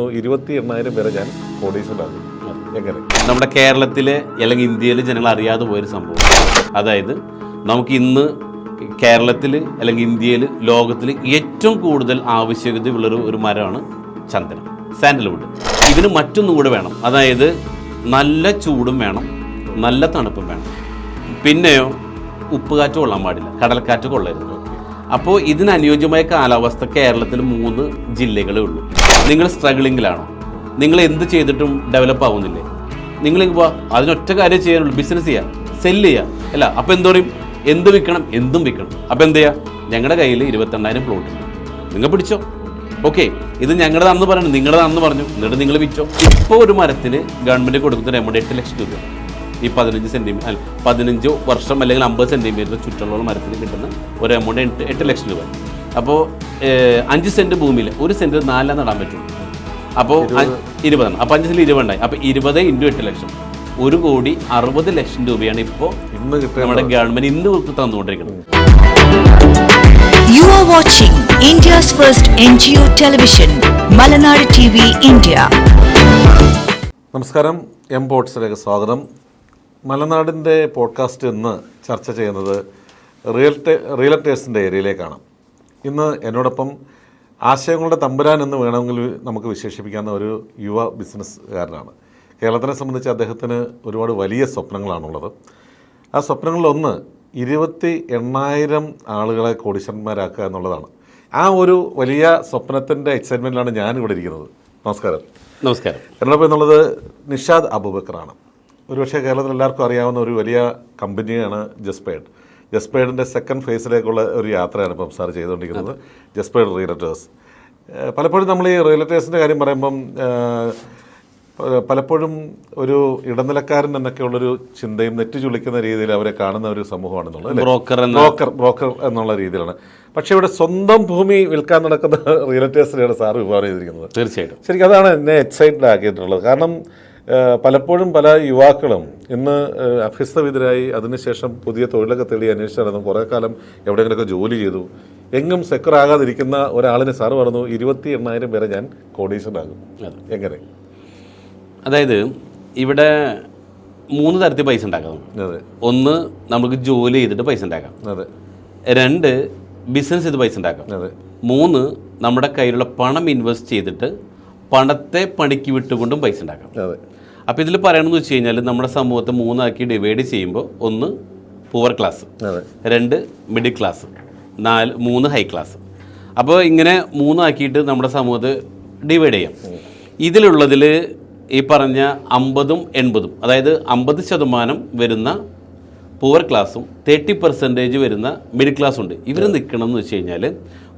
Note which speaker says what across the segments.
Speaker 1: ഇരുപത്തി എണ്ണായിരം പേരെ ഞാൻ കോടീശ്വരാകും എങ്ങനെ?
Speaker 2: നമ്മുടെ കേരളത്തിലെ അല്ലെങ്കിൽ ഇന്ത്യയിലെ ജനങ്ങൾ അറിയാതെ പോയൊരു സംഭവം. അതായത് നമുക്ക് ഇന്ന് കേരളത്തിൽ അല്ലെങ്കിൽ ഇന്ത്യയിൽ ലോകത്തിൽ ഏറ്റവും കൂടുതൽ ആവശ്യകതയുള്ളൊരു ഒരു മരമാണ് ചന്ദനം. സാൻഡൽവുഡ്. ഇതിന് മറ്റൊന്നും കൂടെ വേണം. അതായത് നല്ല ചൂടും വേണം. നല്ല തണുപ്പും വേണം. പിന്നെയോ ഉപ്പുകാറ്റ് കൊള്ളാൻ പാടില്ല. കടൽക്കാറ്റ് കൊള്ളരുത്. അപ്പോൾ ഇതിനനുയോജ്യമായ കാലാവസ്ഥ കേരളത്തിൽ മൂന്ന് ജില്ലകളേ ഉള്ളൂ. നിങ്ങൾ സ്ട്രഗിളിങ്ങിലാണോ നിങ്ങൾ എന്ത് ചെയ്തിട്ടും ഡെവലപ്പ് ആവുന്നില്ലേ? നിങ്ങൾ അതിനൊറ്റ കാര്യം ചെയ്യാനുള്ളൂ ബിസിനസ് ചെയ്യാം സെല്ല് ചെയ്യാം. അല്ല അപ്പോൾ എന്ത് പറയും? എന്ത് വിൽക്കണം? എന്തും വിൽക്കണം. അപ്പോൾ എന്ത് ചെയ്യാം? ഞങ്ങളുടെ കയ്യിൽ ഇരുപത്തെണ്ണായിരം പ്ലോട്ട് നിങ്ങൾ പിടിച്ചോ. ഓക്കെ ഇത് ഞങ്ങളുടെ അന്ന് പറഞ്ഞു നിങ്ങളുടെ അന്ന് പറഞ്ഞു. എന്നിട്ട് നിങ്ങൾ വിറ്റോ? ഇപ്പോൾ ഒരു മരത്തിന് ഗവൺമെന്റ് കൊടുക്കുന്ന എമൗണ്ട് എട്ട് ലക്ഷം രൂപ ഈ പതിനഞ്ച് സെന്റിമീറ്റർ പതിനഞ്ച് വർഷം അല്ലെങ്കിൽ അമ്പത് സെന്റിമീറ്റർ ചുറ്റളവുള്ള മരത്തിന് കിട്ടുന്ന ഒരു എമൗണ്ട് എട്ട് എട്ട് ലക്ഷം രൂപ. അപ്പോൾ അഞ്ച് സെന്റ് ഭൂമിയിൽ ഒരു സെന്റ് നാലാം നടാൻ പറ്റുള്ളൂ അപ്പോൾ ഇരുപതാണ് അപ്പോൾ അഞ്ച് സെന്റ് ഇരുപതുണ്ടായി അപ്പോൾ ഇരുപത് ഇന്റു എട്ട് ലക്ഷം. ഒരു കോടി അറുപത് ലക്ഷം രൂപയാണ് ഇപ്പോൾ
Speaker 1: ഇന്ന് കിട്ടുക
Speaker 2: നമ്മുടെ ഗവൺമെന്റ് ഇന്ന് തന്നുകൊണ്ടിരിക്കുന്നത്.
Speaker 3: You are watching India's first NGO television, T TV India
Speaker 1: നമസ്കാരം. എം പോർട്സിലേക്ക് സ്വാഗതം. മലനാടിന്റെ പോഡ്കാസ്റ്റ് ഇന്ന് ചർച്ച ചെയ്യുന്നത് റിയൽ റിയൽ റിയലറ്റേഴ്സിന്റെ ഏരിയയിലേക്കാണ്. ഇന്ന് എന്നോടൊപ്പം ആശയങ്ങളുടെ തമ്പുരാൻ എന്ന് വേണമെങ്കിൽ നമുക്ക് വിശേഷിപ്പിക്കാവുന്ന ഒരു യുവ ബിസിനസ്സുകാരനാണ് കേരളത്തിനെ സംബന്ധിച്ച് അദ്ദേഹത്തിന് ഒരുപാട് വലിയ സ്വപ്നങ്ങളാണുള്ളത്. ആ സ്വപ്നങ്ങളിലൊന്ന് ഇരുപത്തി എണ്ണായിരം ആളുകളെ കോടീശ്വരന്മാരാക്കുക എന്നുള്ളതാണ്. ആ ഒരു വലിയ സ്വപ്നത്തിന്റെ എക്സൈറ്റ്മെന്റിലാണ് ഞാനിവിടെ ഇരിക്കുന്നത്. നമസ്കാരം.
Speaker 2: നമസ്കാരം.
Speaker 1: എന്നോടൊപ്പം എന്നുള്ളത് നിഷാദ് അബൂബക്കറാണ്. ഒരുപക്ഷെ കേരളത്തിൽ എല്ലാവർക്കും അറിയാവുന്ന ഒരു വലിയ കമ്പനിയാണ് ജസ്പേഡ്. ജസ്പേഡിന്റെ സെക്കൻഡ് ഫേസിലേക്കുള്ള ഒരു യാത്രയാണ് ഇപ്പം സാർ ചെയ്തുകൊണ്ടിരിക്കുന്നത്. ജസ്പേഡ് റിയലറ്റേഴ്സ് പലപ്പോഴും നമ്മൾ ഈ റിയലറ്റേഴ്സിന്റെ കാര്യം പറയുമ്പം പലപ്പോഴും ഒരു ഇടനിലക്കാരൻ എന്നൊക്കെയുള്ളൊരു ചിന്തയും നെറ്റ് ചുളിക്കുന്ന രീതിയിൽ അവരെ കാണുന്ന ഒരു സമൂഹമാണെന്നുള്ളത്?
Speaker 2: ബ്രോക്കർ
Speaker 1: ബ്രോക്കർ ബ്രോക്കർ എന്നുള്ള രീതിയിലാണ്. പക്ഷേ ഇവിടെ സ്വന്തം ഭൂമി വിൽക്കാൻ നടക്കുന്ന റിയലറ്റേഴ്സിനെയാണ് സാർ വിഭാവനം ചെയ്തിരിക്കുന്നത്.
Speaker 2: തീർച്ചയായിട്ടും.
Speaker 1: ശരിക്കും അതാണ് എന്നെ എക്സൈറ്റഡ് ആക്കിയിട്ടുള്ളത് കാരണം പലപ്പോഴും പല യുവാക്കളും ഇന്ന് അഭ്യസ്തവിതരായി അഭ്യസ്തവിധരായി അതിനുശേഷം പുതിയ തൊഴിലൊക്കെ തേടി അന്വേഷിച്ച് നടന്നു കുറേ കാലം എവിടെയെങ്കിലുമൊക്കെ ജോലി ചെയ്തു. എങ്ങും സെക്യൂർ ആകാതിരിക്കുന്ന ഒരാളിന് സാറ് പറഞ്ഞു ഇരുപത്തി എണ്ണായിരം പേരെ ഞാൻ കോടീശ്വരനാകും. എങ്ങനെ?
Speaker 2: അതായത് ഇവിടെ മൂന്ന് തരത്തിൽ പൈസ ഉണ്ടാക്കാം
Speaker 1: അതെ.
Speaker 2: ഒന്ന് നമുക്ക് ജോലി ചെയ്തിട്ട് പൈസ ഉണ്ടാക്കാം.
Speaker 1: അതെ.
Speaker 2: രണ്ട് ബിസിനസ് ചെയ്ത് പൈസ ഉണ്ടാക്കാം.
Speaker 1: അതെ.
Speaker 2: മൂന്ന് നമ്മുടെ കയ്യിലുള്ള പണം ഇൻവെസ്റ്റ് ചെയ്തിട്ട് പണത്തെ പണിക്ക് വിട്ടുകൊണ്ടും പൈസ ഉണ്ടാക്കാം
Speaker 1: അപ്പം
Speaker 2: അപ്പോൾ ഇതിൽ പറയണമെന്ന് വെച്ച് കഴിഞ്ഞാൽ നമ്മുടെ സമൂഹത്തെ മൂന്നാക്കി ഡിവൈഡ് ചെയ്യുമ്പോൾ ഒന്ന് പുവർ ക്ലാസ് രണ്ട് മിഡിൽ ക്ലാസ് നാല് മൂന്ന് ഹൈ ക്ലാസ് അപ്പോൾ ഇങ്ങനെ മൂന്നാക്കിയിട്ട് നമ്മുടെ സമൂഹത്തെ ഡിവൈഡ് ചെയ്യാം. ഇതിലുള്ളതിൽ ഈ പറഞ്ഞ അമ്പതും എൺപതും അതായത് അമ്പത് ശതമാനം വരുന്ന പുവർ ക്ലാസ്സും തേർട്ടി പെർസെന്റേജ് വരുന്ന മിഡിൽ ക്ലാസ് ഉണ്ട്. ഇവർ നിൽക്കണം എന്ന് വെച്ച് കഴിഞ്ഞാൽ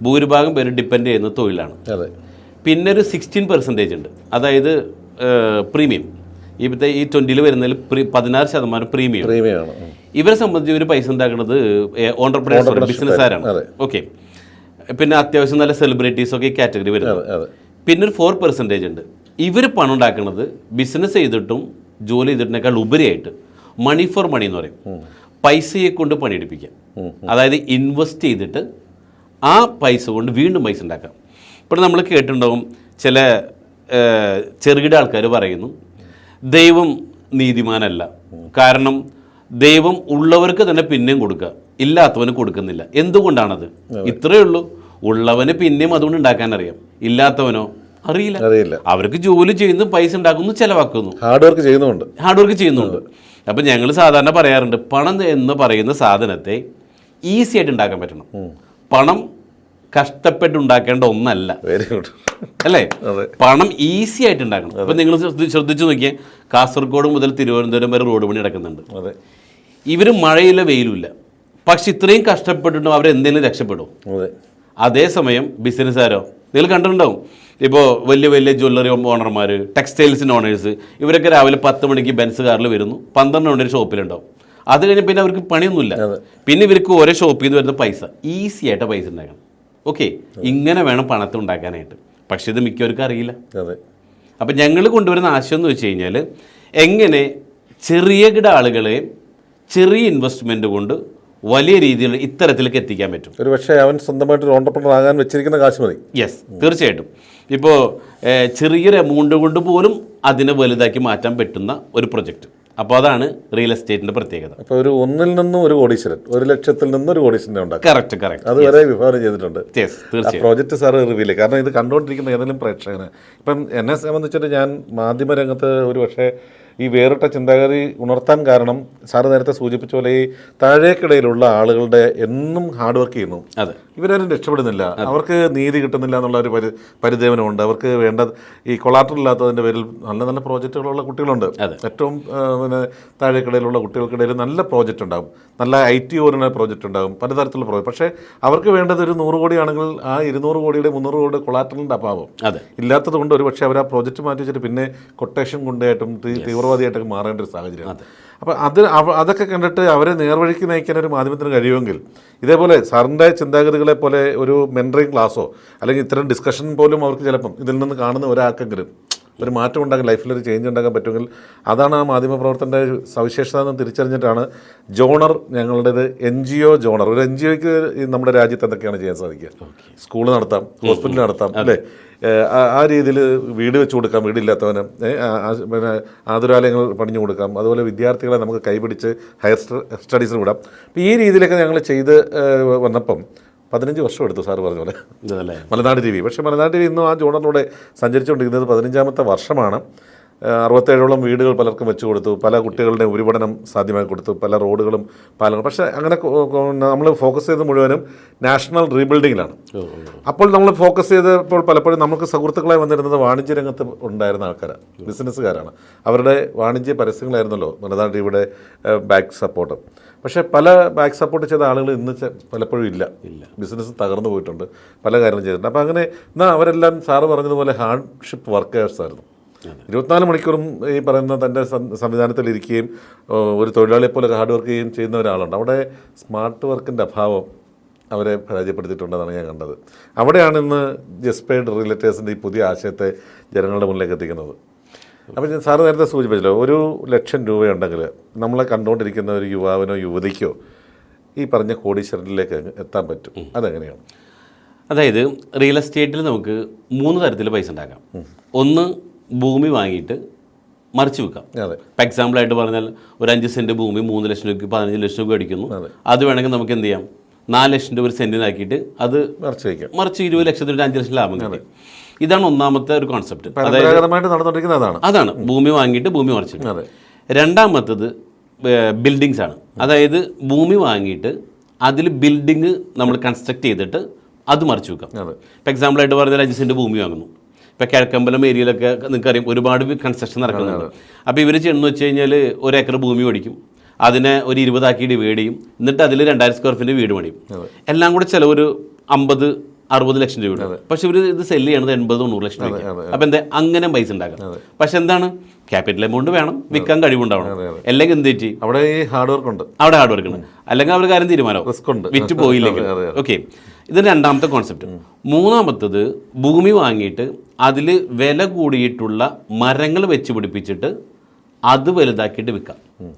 Speaker 2: ഭൂരിഭാഗം പേര് ഡിപ്പെൻഡ് ചെയ്യുന്ന തൊഴിലാണ്.
Speaker 1: അതെ.
Speaker 2: പിന്നെ ഒരു സിക്സ്റ്റീൻ പെർസെന്റേജ് ഉണ്ട്. അതായത് പ്രീമിയം ഇപ്പോഴത്തെ ഈ ട്വന്റിയിൽ വരുന്നതിൽ പ്രീ പതിനാറ് ശതമാനം പ്രീമിയം
Speaker 1: പ്രീമിയമാണ്
Speaker 2: ഇവരെ സംബന്ധിച്ച് ഇവർ പൈസ ഉണ്ടാക്കുന്നത് ഓണ്ടർപ്രണേഴ്സ് ബിസിനസ്സുകാരാണ്. ഓക്കെ പിന്നെ അത്യാവശ്യം നല്ല സെലിബ്രിറ്റീസ് ഒക്കെ ഈ കാറ്റഗറി വരുന്നത് പിന്നെ ഒരു ഫോർ പെർസെന്റേജ് ഉണ്ട്. ഇവർ പണം ഉണ്ടാക്കുന്നത് ബിസിനസ് ചെയ്തിട്ടും ജോലി ചെയ്തിട്ടിനേക്കാൾ ഉപരിയായിട്ട് മണി ഫോർ മണി എന്ന് പറയും. പൈസയെ കൊണ്ട് പണിയെടുപ്പിക്കാം അതായത് ഇൻവെസ്റ്റ് ചെയ്തിട്ട് ആ പൈസ കൊണ്ട് വീണ്ടും പൈസ ഉണ്ടാക്കാം ഇപ്പോൾ നമ്മൾ കേട്ടിട്ടുണ്ടാവും ചില ചെറുകിട ആൾക്കാർ പറയുന്നു ദൈവം നീതിമാനല്ല. കാരണം ദൈവം ഉള്ളവർക്ക് തന്നെ പിന്നെയും കൊടുക്കുക. ഇല്ലാത്തവന് കൊടുക്കുന്നില്ല. എന്തുകൊണ്ടാണത്? ഇത്രയേ ഉള്ളൂ. ഉള്ളവന് പിന്നെയും അതുകൊണ്ട് ഉണ്ടാക്കാൻ അറിയാം ഇല്ലാത്തവനോ? അറിയില്ല.
Speaker 1: അറിയില്ല.
Speaker 2: അവർക്ക് ജോലി ചെയ്യുന്നു പൈസ ഉണ്ടാക്കുന്നു ചിലവാക്കുന്നു.
Speaker 1: ഹാർഡ് വർക്ക് ചെയ്യുന്നുണ്ട്.
Speaker 2: ഹാർഡ് വർക്ക് ചെയ്യുന്നുണ്ട്. അപ്പം ഞങ്ങൾ സാധാരണ പറയാറുണ്ട് പണം എന്ന് പറയുന്ന സാധനത്തെ ഈസി ആയിട്ട് ഉണ്ടാക്കാൻ പറ്റണം. പണം കഷ്ടപ്പെട്ടുണ്ടാക്കേണ്ട ഒന്നല്ല.
Speaker 1: Very good.
Speaker 2: അല്ലേ? പണം ഈസി ആയിട്ട് ഉണ്ടാക്കണം. അപ്പം നിങ്ങൾ ശ്രദ്ധിച്ചു നോക്കിയാൽ കാസർഗോഡ് മുതൽ തിരുവനന്തപുരം വരെ റോഡ് പണി നടക്കുന്നുണ്ട്. ഇവർ മഴയില്ല വെയിലുമില്ല. പക്ഷെ ഇത്രയും കഷ്ടപ്പെട്ടിട്ടും അവരെന്തെങ്കിലും രക്ഷപ്പെടും.
Speaker 1: അതെ.
Speaker 2: അതേസമയം ബിസിനസ്സുകാരോ നിങ്ങൾ കണ്ടിട്ടുണ്ടാവും? ഇപ്പോൾ വലിയ വലിയ ജ്വല്ലറി ഓണർമാർ ടെക്സ്റ്റൈൽസിന്റെ ഓണേഴ്സ് ഇവരൊക്കെ രാവിലെ പത്ത് മണിക്ക് ബെൻസ് കാറിൽ വരുന്നു പന്ത്രണ്ട് മണി ഷോപ്പിലുണ്ടാവും. അത് കഴിഞ്ഞ് പിന്നെ അവർക്ക് പണിയൊന്നുമില്ല. പിന്നെ ഇവർക്ക് ഓരോ ഷോപ്പിൽ നിന്ന് വരുന്ന പൈസ ഈസി ആയിട്ട് പൈസ ഉണ്ടാക്കണം. ഓക്കെ ഇങ്ങനെ വേണം പണത്തെ ഉണ്ടാക്കാനായിട്ട്. പക്ഷേ ഇത് മിക്കവർക്കും അറിയില്ല.
Speaker 1: അതെ.
Speaker 2: അപ്പം ഞങ്ങൾ കൊണ്ടുവരുന്ന ആശയം എന്ന് വെച്ച് കഴിഞ്ഞാൽ എങ്ങനെ ചെറിയ കിട ആളുകളെ ചെറിയ ഇൻവെസ്റ്റ്മെന്റ് കൊണ്ട് വലിയ രീതിയിൽ ഇത്തരത്തിലേക്ക് എത്തിക്കാൻ പറ്റും.
Speaker 1: ഒരു പക്ഷേ അവൻ സ്വന്തമായിട്ട് ഒരു ഓണ്ടർപ്രണർ ആകാൻ വെച്ചിരിക്കുന്ന കാശ് മതി.
Speaker 2: യെസ് തീർച്ചയായിട്ടും. ഇപ്പോൾ ചെറിയൊരു എമൗണ്ട് കൊണ്ട് പോലും അതിനെ വലുതാക്കി മാറ്റാൻ പറ്റുന്ന ഒരു പ്രൊജക്റ്റ് അപ്പോൾ അതാണ് റിയൽ എസ്റ്റേറ്റിന്റെ പ്രത്യേകത.
Speaker 1: അപ്പോൾ ഒരു ഒന്നിൽ നിന്നും ഒരു കോടീശ്വരൻ ഒരു ലക്ഷത്തിൽ നിന്നും ഒരു കോടീശ്വരനെ ഉണ്ടാക്കും.
Speaker 2: കറക്റ്റ് കറക്റ്റ്
Speaker 1: അതുവരെ വിഭാവനം ചെയ്തിട്ടുണ്ട്. പ്രോജക്റ്റ് സാർ റിവീൽ കാരണം ഇത് കണ്ടുകൊണ്ടിരിക്കുന്ന ഏതെങ്കിലും പ്രേക്ഷകന്. ഇപ്പം എന്നെ സംബന്ധിച്ചിട്ട് ഞാൻ മാധ്യമരംഗത്ത് ഒരു പക്ഷേ ഈ വേറിട്ട ചിന്താഗതി ഉണർത്താൻ കാരണം സാറ് നേരത്തെ സൂചിപ്പിച്ച പോലെ ഈ താഴേക്കിടയിലുള്ള ആളുകളുടെ എന്നും ഹാർഡ് വർക്ക് ചെയ്യുന്നു.
Speaker 2: അതെ.
Speaker 1: ഇവരാരും രക്ഷപ്പെടുന്നില്ല. അവർക്ക് നീതി കിട്ടുന്നില്ല എന്നുള്ള ഒരു പരി പരിദേവനമുണ്ട്. അവർക്ക് വേണ്ട ഈ കൊളാട്ടർ ഇല്ലാത്തതിന്റെ പേരിൽ നല്ല നല്ല പ്രോജക്റ്റുകളുള്ള കുട്ടികളുണ്ട്. ഏറ്റവും പിന്നെ താഴേക്കിടയിലുള്ള കുട്ടികൾക്കിടയിൽ നല്ല പ്രോജക്റ്റ് ഉണ്ടാകും. നല്ല ഐ ടി ഓറിന പ്രോജക്റ്റ് ഉണ്ടാകും. പലതരത്തിലുള്ള പ്രോജക്റ്റ്. പക്ഷേ അവർക്ക് വേണ്ടത് ഒരു നൂറ് കോടിയാണെങ്കിൽ ആ ഇരുന്നൂറ് കോടിയുടെ മുന്നൂറ് കോടിയുടെ കൊളാറ്ററിന്റെ അഭാവം.
Speaker 2: അതെ.
Speaker 1: ഇല്ലാത്തത് കൊണ്ട് ഒരു പക്ഷേ അവർ ആ പ്രോജക്റ്റ് മാറ്റി വെച്ചിട്ട് പിന്നെ കൊട്ടേഷൻ കൊണ്ടായിട്ടും തീ- തീവ്രവാദിയായിട്ടൊക്കെ മാറേണ്ട ഒരു സാഹചര്യമാണ്. അപ്പോൾ അത് അതൊക്കെ കണ്ടിട്ട് അവരെ നേർവഴിക്ക് നയിക്കാൻ ഒരു മാധ്യമത്തിന് കഴിയുമെങ്കിൽ ഇതേപോലെ സാറിന്റെ ചിന്താഗതികളെ പോലെ ഒരു മെന്ററിങ് ക്ലാസ്സോ അല്ലെങ്കിൽ ഇത്തരം ഡിസ്കഷൻ പോലും അവർക്ക് ചിലപ്പം ഇതിൽ നിന്ന് കാണുന്ന ഒരാൾക്കെങ്കിലും ഒരു മാറ്റം ഉണ്ടാകാൻ ലൈഫിൽ ഒരു ചേഞ്ച് ഉണ്ടാക്കാൻ പറ്റുമെങ്കിൽ അതാണ് ആ മാധ്യമപ്രവർത്തന്റെ ഒരു സവിശേഷത എന്ന് തിരിച്ചറിഞ്ഞിട്ടാണ് ജോണർ ഞങ്ങളുടേത് എൻ ജി ഒ ജോണർ. ഒരു എൻ ജി ഒക്ക് നമ്മുടെ രാജ്യത്ത് എന്തൊക്കെയാണ് ചെയ്യാൻ സാധിക്കുക? സ്കൂൾ നടത്താം ഹോസ്പിറ്റൽ നടത്താം അല്ലേ? ആ- രീതിയിൽ വീട് വെച്ച് കൊടുക്കാം വീടില്ലാത്തവന്. പിന്നെ ആതുരാലയങ്ങൾ പണിഞ്ഞു കൊടുക്കാം. അതുപോലെ വിദ്യാർത്ഥികളെ നമുക്ക് കൈപിടിച്ച് ഹയർ സ്റ്റഡീസിൽ വിടാം. അപ്പോൾ ഈ രീതിയിലൊക്കെ ഞങ്ങൾ ചെയ്ത് വന്നപ്പം പതിനഞ്ച് വർഷം എടുത്തു സാറ് പറഞ്ഞ പോലെ. Malanad T V. പക്ഷേ മലനാട് ടി വി ഇന്നും ആ ജോണറിലൂടെ സഞ്ചരിച്ചുകൊണ്ടിരിക്കുന്നത് പതിനഞ്ചാമത്തെ വർഷമാണ്. അറുപത്തേഴോളം വീടുകൾ പലർക്കും വെച്ചു കൊടുത്തു. പല കുട്ടികളുടെ ഉപരിപഠനം സാധ്യമാക്കി കൊടുത്തു. പല റോഡുകളും പാലങ്ങളും. പക്ഷേ അങ്ങനെ നമ്മൾ ഫോക്കസ് ചെയ്ത് മുഴുവനും നാഷണൽ റീബിൽഡിങ്ങിലാണ് അപ്പോൾ നമ്മൾ ഫോക്കസ് ചെയ്തപ്പോൾ പലപ്പോഴും നമുക്ക് സുഹൃത്തുക്കളായി വന്നിരുന്നത് വാണിജ്യ രംഗത്ത് ഉണ്ടായിരുന്ന ആൾക്കാരാണ് ബിസിനസ്സുകാരാണ് അവരുടെ വാണിജ്യ പരസ്യങ്ങളായിരുന്നല്ലോ ടിവിയുടെ ബാക്ക് സപ്പോർട്ട് പക്ഷേ പല ബാക്ക് സപ്പോർട്ട് ചെയ്ത ആളുകൾ ഇന്ന് പലപ്പോഴും ഇല്ല. ഇല്ല. ബിസിനസ് തകർന്നു പോയിട്ടുണ്ട്. പല കാര്യങ്ങളും ചെയ്തിട്ടുണ്ട്. അപ്പോൾ അങ്ങനെ എന്നാൽ അവരെല്ലാം സാറ് പറഞ്ഞതുപോലെ ഹാർഡ്ഷിപ്പ് വർക്കേഴ്സ് ആയിരുന്നു. ഇരുപത്തിനാല് മണിക്കൂറും ഈ പറയുന്ന തന്റെ സംവിധാനത്തിൽ സംവിധാനത്തിലിരിക്കുകയും ഒരു തൊഴിലാളിയെ പോലെ ഹാർഡ് വർക്ക് ചെയ്യുകയും ചെയ്യുന്ന ഒരാളുണ്ട്. അവിടെ സ്മാർട്ട് വർക്കിന്റെ അഭാവം അവരെ പരാജയപ്പെടുത്തിയിട്ടുണ്ടെന്നാണ് ഞാൻ കണ്ടത്. അവിടെയാണ് ഇന്ന് ജസ്പേഡ് റിലേറ്റേഴ്സിന്റെ ഈ പുതിയ ആശയത്തെ ജനങ്ങളുടെ മുന്നിലേക്ക് എത്തിക്കുന്നത്. അപ്പോൾ ഞാൻ സാറ് നേരത്തെ സൂചിപ്പിച്ചല്ലോ ഒരു ലക്ഷം രൂപയുണ്ടെങ്കിൽ നമ്മളെ കണ്ടുകൊണ്ടിരിക്കുന്ന ഒരു യുവാവിനോ യുവതിക്കോ ഈ പറഞ്ഞ കോടീശ്വരനിലേക്ക് എത്താൻ പറ്റും. അതെങ്ങനെയാണ്?
Speaker 2: അതായത് റിയൽ എസ്റ്റേറ്റിൽ നമുക്ക് മൂന്ന് തരത്തിൽ പൈസ ഉണ്ടാക്കാം. ഒന്ന് ഭൂമി വാങ്ങിയിട്ട് മറിച്ച് വിൽക്കാം
Speaker 1: അതെ.
Speaker 2: ഇപ്പം എക്സാമ്പിളായിട്ട് പറഞ്ഞാൽ ഒരു അഞ്ച് സെന്റ് ഭൂമി മൂന്ന് ലക്ഷം രൂപയ്ക്ക് പതിനഞ്ച് ലക്ഷം രൂപ അടിക്കുന്നു.
Speaker 1: അതെ.
Speaker 2: വേണമെങ്കിൽ നമുക്ക് എന്ത് ചെയ്യാം? നാല് ലക്ഷം രൂപ ഒരു സെന്റിനാക്കിയിട്ട് അത്
Speaker 1: മറിച്ച് വയ്ക്കാം
Speaker 2: മറിച്ച് ഇരുപത് ഒരു അഞ്ച് ലക്ഷം ലാഭം കിട്ടി. ഇതാണ് ഒന്നാമത്തെ ഒരു കോൺസെപ്റ്റ്
Speaker 1: അതാണ്.
Speaker 2: അതാണ്. ഭൂമി വാങ്ങിയിട്ട് ഭൂമി മറിച്ച് രണ്ടാമത്തത് ബിൽഡിങ്സ് ആണ്. അതായത് ഭൂമി വാങ്ങിയിട്ട് അതിൽ ബിൽഡിങ് നമ്മൾ കൺസ്ട്രക്ട് ചെയ്തിട്ട് അത് മറിച്ച് വെക്കാം. ഇപ്പം എക്സാമ്പിളായിട്ട് പറഞ്ഞാൽ അഞ്ച് സെന്റ് ഭൂമി വാങ്ങുന്നു. ഇപ്പോൾ കിഴക്കമ്പലം ഏരിയയിലൊക്കെ നിങ്ങൾക്കറിയാം ഒരുപാട് കൺസ്ട്രക്ഷൻ നടക്കുന്നുണ്ട്. അപ്പോൾ ഇവർ ചെയ്യുന്നത് വെച്ച് കഴിഞ്ഞാൽ ഒരു ഏക്കർ ഭൂമി മേടിക്കും. അതിനെ ഒരു ഇരുപതാക്കി ഡിവൈഡ് ചെയ്യും. എന്നിട്ട് അതിൽ രണ്ടായിരം സ്ക്വയർ ഫീറ്റ് വീട് പണിയും. എല്ലാം കൂടെ ചിലവൊരു അമ്പത് അറുപത് ലക്ഷം രൂപ പക്ഷെ ഇവർ ഇത് സെല്ല് ചെയ്യണത് എൺപത് തൊണ്ണൂറ് ലക്ഷം രൂപ അപ്പോൾ എന്താ? അങ്ങനെ പൈസ ഉണ്ടാക്കാം പക്ഷെ എന്താണ്? ക്യാപിറ്റൽ എമൗണ്ട് വേണം. വിൽക്കാൻ കഴിവുണ്ടാവണം. അല്ലെങ്കിൽ എന്ത് ചെയ്യും
Speaker 1: അവിടെ ഹാർഡ് വർക്ക് ഉണ്ട്.
Speaker 2: അവിടെ ഹാർഡ് വർക്ക് ഉണ്ട്. അല്ലെങ്കിൽ അവർ കാര്യം തീരുമാനം
Speaker 1: റിസ്ക് ഉണ്ട്.
Speaker 2: വിറ്റ് പോയില്ലെങ്കിൽ. ഓക്കെ ഇത് രണ്ടാമത്തെ കോൺസെപ്റ്റ് മൂന്നാമത്തത് ഭൂമി വാങ്ങിയിട്ട് അതിൽ വില കൂടിയിട്ടുള്ള മരങ്ങൾ വെച്ച് പിടിപ്പിച്ചിട്ട് അത് വലുതാക്കിയിട്ട് വിൽക്കാം.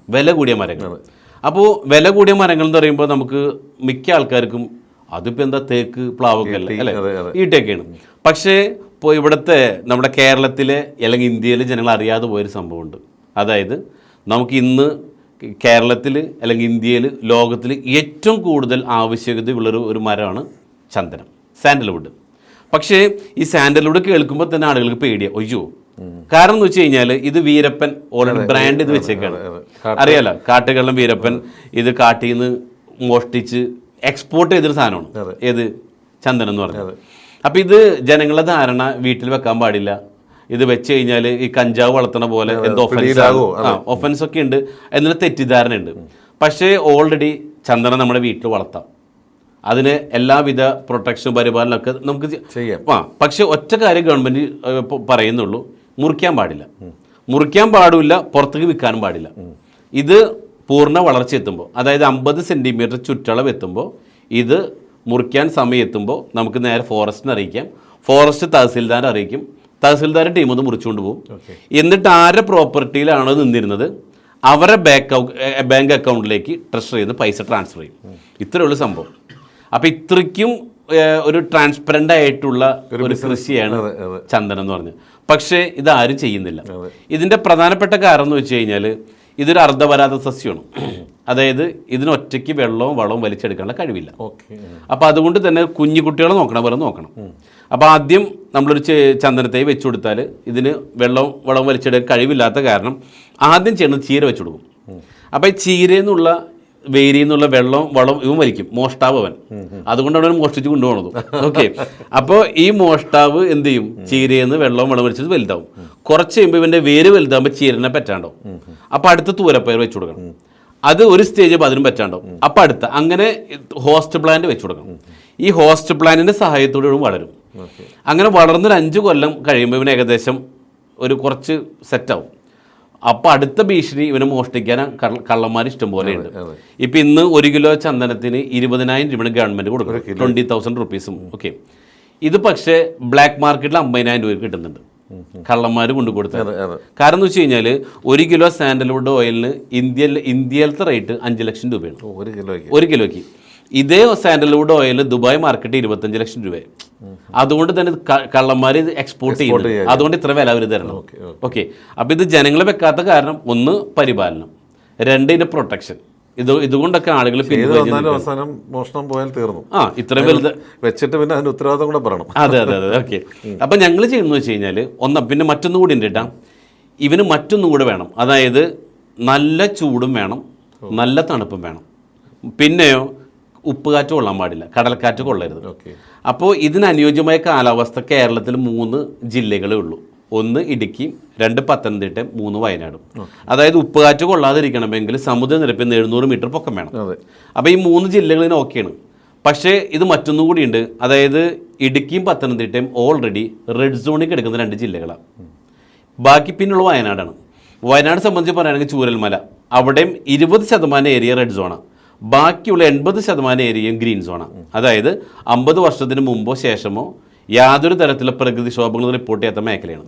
Speaker 2: വില കൂടിയ മരങ്ങൾ. അപ്പോൾ വില കൂടിയ മരങ്ങൾ എന്ന് പറയുമ്പോൾ നമുക്ക് മിക്ക ആൾക്കാർക്കും അതിപ്പോൾ എന്താ തേക്ക് പ്ലാവൊക്കെ അല്ലേ? അല്ലേ. ഈട്ടൊക്കെയാണ്. പക്ഷേ ഇപ്പോൾ ഇവിടുത്തെ നമ്മുടെ കേരളത്തിലെ അല്ലെങ്കിൽ ഇന്ത്യയിലെ ജനങ്ങൾ അറിയാതെ പോയൊരു സംഭവമുണ്ട്. അതായത് നമുക്ക് ഇന്ന് കേരളത്തിൽ അല്ലെങ്കിൽ ഇന്ത്യയിൽ ലോകത്തിൽ ഏറ്റവും കൂടുതൽ ആവശ്യകതയുള്ളൊരു ഒരു മരമാണ് ചന്ദനം സാൻഡൽവുഡ്. പക്ഷേ ഈ സാൻഡൽവുഡ് കേൾക്കുമ്പോൾ തന്നെ ആളുകൾക്ക് പേടിയാണ് ഒയ്യോ കാരണം എന്ന് വെച്ച് കഴിഞ്ഞാൽ ഇത് വീരപ്പൻ ഓൾറെഡി ബ്രാൻഡ് ഇത് വെച്ചേക്കാണ്. അറിയാലോ കാട്ടുകള്ളം വീരപ്പൻ ഇത് കാട്ടിൽ നിന്ന് മോഷ്ടിച്ച് എക്സ്പോർട്ട് ചെയ്തൊരു സാധനമാണ്. ഏത്? ചന്ദനം എന്ന് പറഞ്ഞത്. അപ്പം ഇത് ജനങ്ങളുടെ ധാരണ വീട്ടിൽ വെക്കാൻ പാടില്ല. ഇത് വെച്ച് കഴിഞ്ഞാൽ ഈ കഞ്ചാവ് വളർത്തണ പോലെ എന്തോ ഒഫൻസ്? ഒഫൻസ് ഒക്കെ ഉണ്ട്. എന്നൊരു തെറ്റിദ്ധാരണ ഉണ്ട് പക്ഷേ ഓൾറെഡി ചന്ദനം നമ്മുടെ വീട്ടിൽ വളർത്താം. അതിന് എല്ലാവിധ പ്രൊട്ടക്ഷനും പരിപാലനമൊക്കെ നമുക്ക്
Speaker 1: ചെയ്യാം.
Speaker 2: ആ പക്ഷെ ഒറ്റ കാര്യം ഗവൺമെന്റ് പറയുന്നുള്ളൂ. മുറിക്കാൻ പാടില്ല. മുറിക്കാൻ പാടില്ല പുറത്തേക്ക് വിൽക്കാനും പാടില്ല. ഇത് പൂർണ വളർച്ച എത്തുമ്പോൾ അതായത് അമ്പത് സെന്റിമീറ്റർ ചുറ്റളവ് എത്തുമ്പോൾ ഇത് മുറിക്കാൻ സമയം എത്തുമ്പോൾ നമുക്ക് നേരെ ഫോറസ്റ്റിനെ അറിയിക്കാം. ഫോറസ്റ്റ് തഹസിൽദാരെ അറിയിക്കും. തഹസിൽദാർ ടീം ഒന്ന് മുറിച്ചുകൊണ്ട് പോകും എന്നിട്ട് ആരുടെ പ്രോപ്പർട്ടിയിലാണോ നിന്നിരുന്നത് അവരുടെ ബാങ്ക് ബാങ്ക് അക്കൗണ്ടിലേക്ക് ട്രഷറിയിൽ നിന്ന് പൈസ ട്രാൻസ്ഫർ ചെയ്യും. ഇത്രയുള്ള സംഭവം. അപ്പോൾ ഇത്രയ്ക്കും ഒരു ട്രാൻസ്പെറന്റ് ആയിട്ടുള്ള ഒരു കൃഷിയാണ്. ചന്ദനം എന്ന് പറഞ്ഞത്. പക്ഷേ ഇതാരും ചെയ്യുന്നില്ല. ഇതിന്റെ പ്രധാനപ്പെട്ട കാരണം എന്ന് വെച്ച് കഴിഞ്ഞാൽ ഇതൊരു അർദ്ധവരാത സസ്യമാണ്. അതായത് ഇതിനൊറ്റയ്ക്ക് വെള്ളവും വളവും വലിച്ചെടുക്കാനുള്ള കഴിവില്ല.
Speaker 1: ഓക്കെ.
Speaker 2: അപ്പോൾ അതുകൊണ്ട് തന്നെ കുഞ്ഞു കുട്ടികളെ നോക്കണം പോലെ നോക്കണം. അപ്പോൾ ആദ്യം നമ്മളൊരു ചന്ദനത്തെ ചന്ദനത്തൈ വെച്ചു കൊടുത്താൽ ഇതിന് വെള്ളവും വളവും വലിച്ചെടുക്കാൻ കഴിവില്ലാത്ത കാരണം ആദ്യം ചെയ്യുന്നത് ചീര വെച്ചു കൊടുക്കും. അപ്പോൾ ഈ ചീരയിൽ നിന്നുള്ള വേരിയിൽ നിന്നുള്ള വെള്ളം വളം ഇവൻ വലിക്കും. മോഷ്ടാവ് അവൻ അതുകൊണ്ടാണ് അവൻ മോഷ്ടിച്ച് കൊണ്ടുപോകണത് ഓക്കെ അപ്പോൾ ഈ മോഷ്ടാവ് എന്ത് ചെയ്യും? ചീരയെന്ന് വെള്ളവും വളം വലിച്ചത് വലുതാവും. കുറച്ച് കഴിയുമ്പോൾ ഇവന്റെ വേര് വലുതാകുമ്പോൾ ചീരനെ പറ്റാണ്ടാവും. അപ്പോൾ അടുത്ത തൂരപ്പയർ വെച്ചു കൊടുക്കണം. അത് ഒരു സ്റ്റേജ് അപ്പോൾ അതിനും പറ്റാണ്ടാവും. അപ്പം അടുത്ത അങ്ങനെ ഹോസ്റ്റ് പ്ലാന്റ് വെച്ചു കൊടുക്കണം. ഈ ഹോസ്റ്റ് പ്ലാന്റിന്റെ സഹായത്തോടെ ഇവൻ വളരും. അങ്ങനെ വളർന്നൊരു അഞ്ച് കൊല്ലം കഴിയുമ്പോൾ ഇവന് ഏകദേശം ഒരു കുറച്ച് സെറ്റാവും അപ്പം അടുത്ത ഭീഷണി ഇവനെ മോഷ്ടിക്കാൻ കള്ളന്മാർ
Speaker 1: ഇഷ്ടംപോലെയുണ്ട്.
Speaker 2: ഇപ്പം ഇന്ന് ഒരു കിലോ ചന്ദനത്തിന് ഇരുപതിനായിരം രൂപ ഗവൺമെന്റ് കൊടുക്കും ട്വന്റി തൗസൻഡ് റുപ്പീസും ഓക്കെ ഇത് പക്ഷേ ബ്ലാക്ക് മാർക്കറ്റിൽ അമ്പതിനായിരം രൂപ കിട്ടുന്നുണ്ട്. കള്ളന്മാർ കൊണ്ടു കൊടുത്തത്
Speaker 1: അതെ
Speaker 2: കാരണം എന്ന് വെച്ച് കഴിഞ്ഞാൽ ഒരു കിലോ സാൻഡൽവുഡ് ഓയിലിന് ഇന്ത്യയിൽ ഇന്ത്യയിലത്തെ റേറ്റ് അഞ്ച് ലക്ഷം രൂപയാണ്.
Speaker 1: ഒരു കിലോയ്ക്ക്.
Speaker 2: ഒരു കിലോയ്ക്ക്. ഇതേ സാൻഡൽവുഡ് ഓയിൽ ദുബായ് മാർക്കറ്റ് ഇരുപത്തഞ്ച് ലക്ഷം രൂപ. അതുകൊണ്ട് തന്നെ കള്ളന്മാർ ഇത് എക്സ്പോർട്ട് ചെയ്യുന്നു അതുകൊണ്ട് ഇത്ര വില അവർ തരണം.
Speaker 1: ഓക്കെ,
Speaker 2: അപ്പോൾ ഇത് ജനങ്ങളെ വെക്കാത്ത കാരണം ഒന്ന് പരിപാലനം. രണ്ട് ഇതിന്റെ പ്രൊട്ടക്ഷൻ ഇത് ഇതുകൊണ്ടൊക്കെ ആളുകൾ
Speaker 1: അവസാനം മോഷണം പോയാൽ തീർന്നു.
Speaker 2: ആ ഇത്രയും വലുത്
Speaker 1: വെച്ചിട്ട് പിന്നെ അതിന്റെ ഉത്തരവാദിത്തം കൂടെ പറയണം.
Speaker 2: അതെ അതെ അതെ ഓക്കെ അപ്പം ഞങ്ങൾ ചെയ്യുന്നത് വെച്ച് കഴിഞ്ഞാൽ ഒന്ന് പിന്നെ മറ്റൊന്നും കൂടി ഉണ്ട് കേട്ടാ ഇവന് മറ്റൊന്നും കൂടെ വേണം. അതായത് നല്ല ചൂടും വേണം. നല്ല തണുപ്പും വേണം. പിന്നെയോ ഉപ്പുകാറ്റ് കൊള്ളാൻ പാടില്ല. കടൽക്കാറ്റ് കൊള്ളരുത്.
Speaker 1: ഓക്കെ
Speaker 2: അപ്പോൾ ഇതിനനുയോജ്യമായ കാലാവസ്ഥ കേരളത്തിൽ മൂന്ന് ജില്ലകളേ ഉള്ളൂ. ഒന്ന് ഇടുക്കി രണ്ട് പത്തനംതിട്ട മൂന്ന് വയനാടും. അതായത് ഉപ്പുകാറ്റ് കൊള്ളാതിരിക്കണമെങ്കിൽ സമുദ്രനിരപ്പിൽ നിന്ന് എഴുന്നൂറ് മീറ്റർ പൊക്കം വേണം. അപ്പോൾ ഈ മൂന്ന് ജില്ലകളിന് ഓക്കെയാണ് പക്ഷേ ഇത് മറ്റൊന്നും കൂടിയുണ്ട് അതായത് ഇടുക്കിയും പത്തനംതിട്ടയും ഓൾറെഡി റെഡ് സോണിൽ കിടക്കുന്ന രണ്ട് ജില്ലകളാണ് ബാക്കി പിന്നുള്ള വയനാടാണ്. വയനാട് സംബന്ധിച്ച് പറയുകയാണെങ്കിൽ ചൂരൽമല. അവിടെയും ഇരുപത് ശതമാനം ഏരിയ റെഡ് സോണാണ് ബാക്കിയുള്ള എൺപത് ശതമാനം ഏരിയയും ഗ്രീൻ സോണാണ് അതായത് അമ്പത് വർഷത്തിന് മുമ്പോ ശേഷമോ യാതൊരു തരത്തിലുള്ള പ്രകൃതിക്ഷോഭങ്ങളും റിപ്പോർട്ട് ചെയ്യാത്ത മേഖലയാണ്.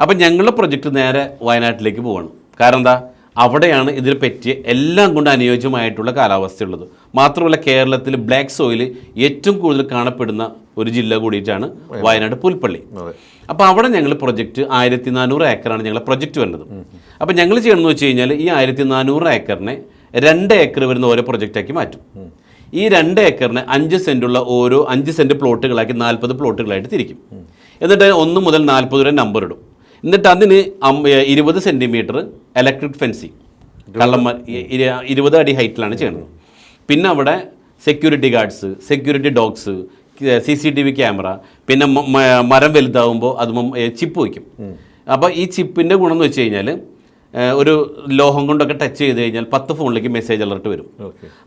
Speaker 2: അപ്പം ഞങ്ങളുടെ പ്രൊജക്റ്റ് നേരെ വയനാട്ടിലേക്ക് പോവാണ്. കാരണം എന്താ? അവിടെയാണ് ഇതിനെ പറ്റിയ എല്ലാം കൊണ്ട് അനുയോജ്യമായിട്ടുള്ള കാലാവസ്ഥയുള്ളത് മാത്രമല്ല കേരളത്തിൽ ബ്ലാക്ക് സോയിൽ ഏറ്റവും കൂടുതൽ കാണപ്പെടുന്ന ഒരു ജില്ല കൂടിയിട്ടാണ് വയനാട്. പുൽപ്പള്ളി. അപ്പോൾ അവിടെ ഞങ്ങൾ പ്രൊജക്റ്റ് ആയിരത്തി നാനൂറ് ഏക്കറാണ് ഞങ്ങളുടെ പ്രൊജക്റ്റ് വരുന്നത്. അപ്പോൾ ഞങ്ങൾ ചെയ്യണമെന്ന് വെച്ച് കഴിഞ്ഞാൽ ഈ ആയിരത്തി നാനൂറ് ഏക്കറിനെ രണ്ട് ഏക്കർ വരുന്ന ഓരോ പ്രൊജക്റ്റാക്കി മാറ്റും. ഈ രണ്ട് ഏക്കറിന് അഞ്ച് സെന്റുള്ള ഓരോ അഞ്ച് സെന്റ് പ്ലോട്ടുകളാക്കി നാൽപ്പത് പ്ലോട്ടുകളായിട്ട് തിരിക്കും. എന്നിട്ട് ഒന്ന് മുതൽ നാൽപ്പത് വരെ നമ്പർ ഇടും. എന്നിട്ട് അതിന് ഇരുപത് സെന്റിമീറ്റർ ഇലക്ട്രിക് ഫെൻസിങ് കള്ളന്മാർ ഇരുപത് അടി ഹൈറ്റിലാണ് ചെയ്യുന്നത്. പിന്നെ അവിടെ security guards security dogs C C T V camera പിന്നെ മരം വലുതാവുമ്പോൾ അത് ചിപ്പ് വയ്ക്കും. അപ്പോൾ ഈ ചിപ്പിന്റെ ഗുണം എന്ന് വെച്ച് കഴിഞ്ഞാൽ ഒരു ലോഹം കൊണ്ടൊക്കെ ടച്ച് ചെയ്ത് കഴിഞ്ഞാൽ പത്ത് ഫോണിലേക്ക് മെസ്സേജ് അലർട്ട് വരും.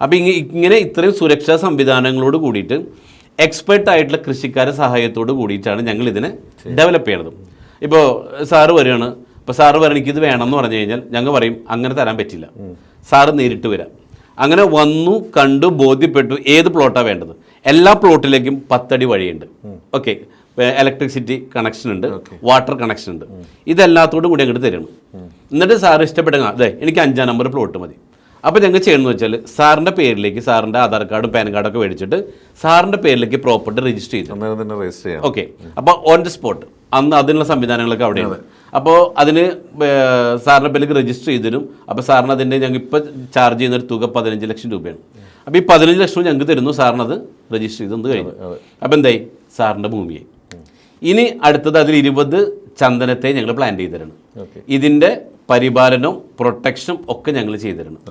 Speaker 2: അപ്പോൾ ഇങ്ങനെ ഇങ്ങനെ ഇത്രയും സുരക്ഷാ സംവിധാനങ്ങളോട് കൂടിയിട്ട് എക്സ്പെർട്ട് ആയിട്ടുള്ള കൃഷിക്കാരെ സഹായത്തോട് കൂടിയിട്ടാണ് ഞങ്ങൾ ഇതിനെ ഡെവലപ്പ് ചെയ്യണത്. ഇപ്പോൾ സാറ് വരികയാണ്. ഇപ്പോൾ സാറ് പറയും എനിക്കിത് വേണം എന്ന് പറഞ്ഞു കഴിഞ്ഞാൽ ഞങ്ങൾ പറയും അങ്ങനെ തരാൻ പറ്റില്ല. സാറ് നേരിട്ട് വരാം. അങ്ങനെ വന്നു കണ്ടു ബോധ്യപ്പെട്ടു ഏത് പ്ലോട്ടാണ് വേണ്ടത്. എല്ലാ പ്ലോട്ടിലേക്കും പത്തടി വഴിയുണ്ട്. ഓക്കെ ഇലക്ട്രിസിറ്റി കണക്ഷൻ ഉണ്ട് വാട്ടർ കണക്ഷൻ ഉണ്ട്. ഇതെല്ലാത്തോടും കൂടി അങ്ങോട്ട് തരണം എന്നിട്ട് സാർ ഇഷ്ടപ്പെടുക അതെ എനിക്ക് അഞ്ചാം നമ്പർ പ്ലോട്ട് മതി. അപ്പോൾ ഞങ്ങൾ ചെയ്യണമെന്ന് വെച്ചാൽ സാറിന്റെ പേരിലേക്ക് സാറിന്റെ ആധാർ കാർഡും പാൻ കാർഡൊക്കെ മേടിച്ചിട്ട് സാറിന്റെ പേരിലേക്ക് പ്രോപ്പർട്ടി രജിസ്റ്റർ ചെയ്തു. ഓക്കെ അപ്പോൾ ഓൺ ദി സ്പോട്ട് അന്ന് അതിനുള്ള സംവിധാനങ്ങളൊക്കെ അവിടെയാണ് അപ്പോൾ അതിന് സാറിന്റെ പേരിലേക്ക് രജിസ്റ്റർ ചെയ്തിരും അപ്പോൾ സാറിന് അതിന്റെ ഞങ്ങൾ ഇപ്പോൾ ചാർജ് ചെയ്യുന്ന ഒരു തുക പതിനഞ്ച് ലക്ഷം രൂപയാണ്. അപ്പോൾ ഈ പതിനഞ്ച് ലക്ഷം ഞങ്ങൾക്ക് തരുന്നു സാറിനത് അത് രജിസ്റ്റർ ചെയ്ത് കഴിഞ്ഞു. അപ്പോൾ എന്തായി? സാറിന്റെ ഭൂമിയായി. ഇനി അടുത്തത് അതിൽ ഇരുപത് ചന്ദനത്തെ ഞങ്ങൾ പ്ലാൻ ചെയ്ത് തരണം
Speaker 1: ഓക്കെ.
Speaker 2: ഇതിന്റെ പരിപാലനവും പ്രൊട്ടക്ഷനും ഒക്കെ ഞങ്ങൾ ചെയ്ത് തരണം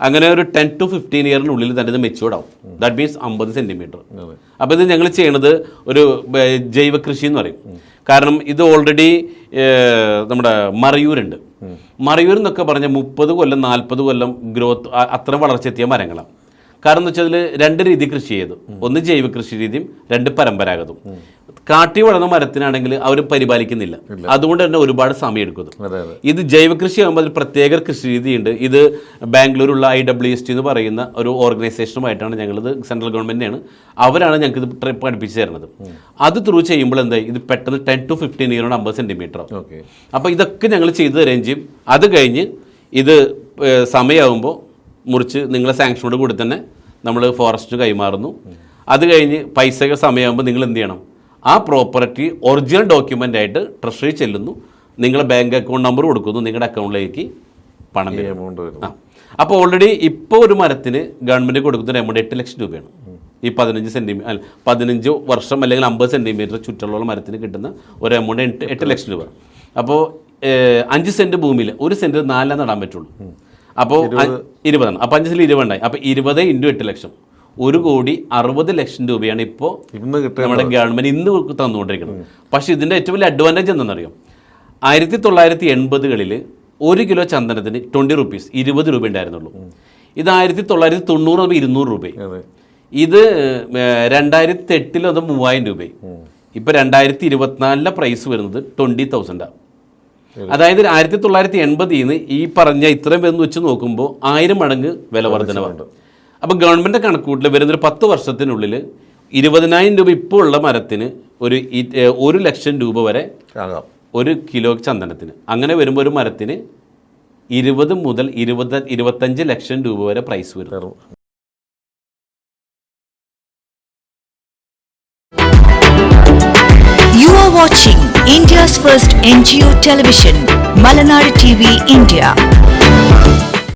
Speaker 2: അങ്ങനെ ഒരു ടെൻ ടു ഫിഫ്റ്റീൻ ഇയറിനുള്ളിൽ തന്നെ ഇത് മെച്ചുവേർഡ് ആവും. ദാറ്റ് മീൻസ് അമ്പത്
Speaker 1: സെന്റിമീറ്റർ
Speaker 2: അപ്പോൾ ഇത് ഞങ്ങൾ ചെയ്യണത് ഒരു ജൈവ കൃഷി എന്ന് പറയും. കാരണം ഇത് ഓൾറെഡി നമ്മുടെ മറയൂരുണ്ട്. മറയൂർ എന്നൊക്കെ പറഞ്ഞാൽ മുപ്പത് കൊല്ലം നാൽപ്പത് കൊല്ലം ഗ്രോത്ത് അത്ര വളർച്ചെത്തിയ മരങ്ങളാണ് കാരണം എന്ന് വെച്ചാൽ രണ്ട് രീതി കൃഷി ചെയ്തു. ഒന്ന് ജൈവ കൃഷി രീതിയും രണ്ട് പരമ്പരാഗതവും. കാട്ടി വളർന്ന മരത്തിനാണെങ്കിൽ അവർ പരിപാലിക്കുന്നില്ല. അതുകൊണ്ട് തന്നെ ഒരുപാട് സമയം എടുക്കുന്നു. ഇത് ജൈവ കൃഷി ആകുമ്പോൾ അതിൽ പ്രത്യേക കൃഷി രീതിയുണ്ട്. ഇത് ബാംഗ്ലൂരുള്ള ഐ ഡബ്ല്യു എസ് ടി എന്ന് പറയുന്ന ഒരു ഓർഗനൈസേഷനുമായിട്ടാണ് ഞങ്ങളിത് സെൻട്രൽ ഗവൺമെന്റിനാണ് അവരാണ് ഞങ്ങൾക്ക് ഇത് ട്രിപ്പ് പഠിപ്പിച്ചു തരുന്നത്. അത് ത്രൂ ചെയ്യുമ്പോൾ എന്താ ഇത് പെട്ടെന്ന് ടെൻ ടു ഫിഫ്റ്റീൻ ഇയറോട് അമ്പത് സെന്റിമീറ്റർ
Speaker 1: ഓക്കെ.
Speaker 2: അപ്പോൾ ഇതൊക്കെ ഞങ്ങൾ ചെയ്തു തരുകയും ചെയ്യും. അത് കഴിഞ്ഞ് ഇത് സമയമാകുമ്പോൾ മുറിച്ച് നിങ്ങളെ സാങ്ഷനോട് കൂടി തന്നെ നമ്മൾ ഫോറസ്റ്റിന് കൈമാറുന്നു. അത് കഴിഞ്ഞ് പൈസകൾ സമയമാകുമ്പോൾ നിങ്ങൾ എന്ത് ചെയ്യണം? ആ പ്രോപ്പർട്ടി ഒറിജിനൽ ഡോക്യുമെന്റ് ആയിട്ട് ട്രഷറി ചെല്ലുന്നു. നിങ്ങളെ ബാങ്ക് അക്കൗണ്ട് നമ്പർ കൊടുക്കുന്നു. നിങ്ങളുടെ അക്കൗണ്ടിലേക്ക് പണം
Speaker 1: എമൗണ്ട്
Speaker 2: ആ. അപ്പോൾ ഓൾറെഡി ഇപ്പോൾ ഒരു മരത്തിന് ഗവൺമെന്റ് കൊടുക്കുന്ന എമൗണ്ട് എട്ട് ലക്ഷം രൂപയാണ്. ഈ പതിനഞ്ച് സെന്റിമീറ്റർ അല്ല പതിനഞ്ച് വർഷം അല്ലെങ്കിൽ അമ്പത് സെന്റിമീറ്റർ ചുറ്റുള്ള മരത്തിന് കിട്ടുന്ന ഒരു എമൗണ്ട് എട്ട് എട്ട് ലക്ഷം രൂപ. അപ്പോൾ അഞ്ച് സെന്റ് ഭൂമിയിൽ ഒരു സെന്റ് നാലാം നടാൻ പറ്റുള്ളൂ. അപ്പോൾ ഇരുപതാണ് അപ്പോൾ അഞ്ച് സെന്റ് ഇരുപതുണ്ടായി അപ്പോൾ ഇരുപത് ഇന്റു എട്ട് ലക്ഷം. ഒരു കോടി അറുപത് ലക്ഷം രൂപയാണ് ഇപ്പോൾ നമ്മുടെ ഗവൺമെന്റ് ഇന്ന് തന്നുകൊണ്ടിരിക്കുന്നത്. പക്ഷേ ഇതിന്റെ ഏറ്റവും വലിയ അഡ്വാന്റേജ് എന്താണെന്നറിയോ ആയിരത്തി തൊള്ളായിരത്തി എൺപതുകളിൽ ഒരു കിലോ ചന്ദനത്തിന് ട്വന്റി റുപ്പീസ് ഇരുപത് രൂപ ഉണ്ടായിരുന്നുള്ളൂ. ഇത് ആയിരത്തി തൊള്ളായിരത്തി തൊണ്ണൂറ് മുതൽ ഇരുന്നൂറ്
Speaker 1: രൂപ
Speaker 2: ഇത് രണ്ടായിരത്തി എട്ടിൽ അത് മൂവായിരം രൂപ ഇപ്പം രണ്ടായിരത്തി ഇരുപത്തിനാലിലെ പ്രൈസ് വരുന്നത് ട്വന്റി തൗസൻഡാണ് അതായത് ആയിരത്തി തൊള്ളായിരത്തി എൺപതിൽ നിന്ന് ഈ പറഞ്ഞ ഇത്രയും പേര് വെച്ച് നോക്കുമ്പോൾ ആയിരം മടങ്ങ് വില വർധനവുണ്ട്. അപ്പോൾ ഗവൺമെന്റ് കണക്കൂട്ടിൽ വരുന്നൊരു പത്ത് വർഷത്തിനുള്ളിൽ ഇരുപതിനായിരം രൂപ ഇപ്പോൾ ഉള്ള മരത്തിന് ഒരു ഒരു ലക്ഷം രൂപ വരെ ഒരു കിലോ ചന്ദനത്തിന്. അങ്ങനെ വരുമ്പോൾ ഒരു മരത്തിന് ഇരുപത് മുതൽ ഇരുപത് ഇരുപത്തഞ്ച് ലക്ഷം രൂപ വരെ പ്രൈസ് വരും.
Speaker 1: കയറും
Speaker 3: You are watching India's first NGO television, Malanad TV India.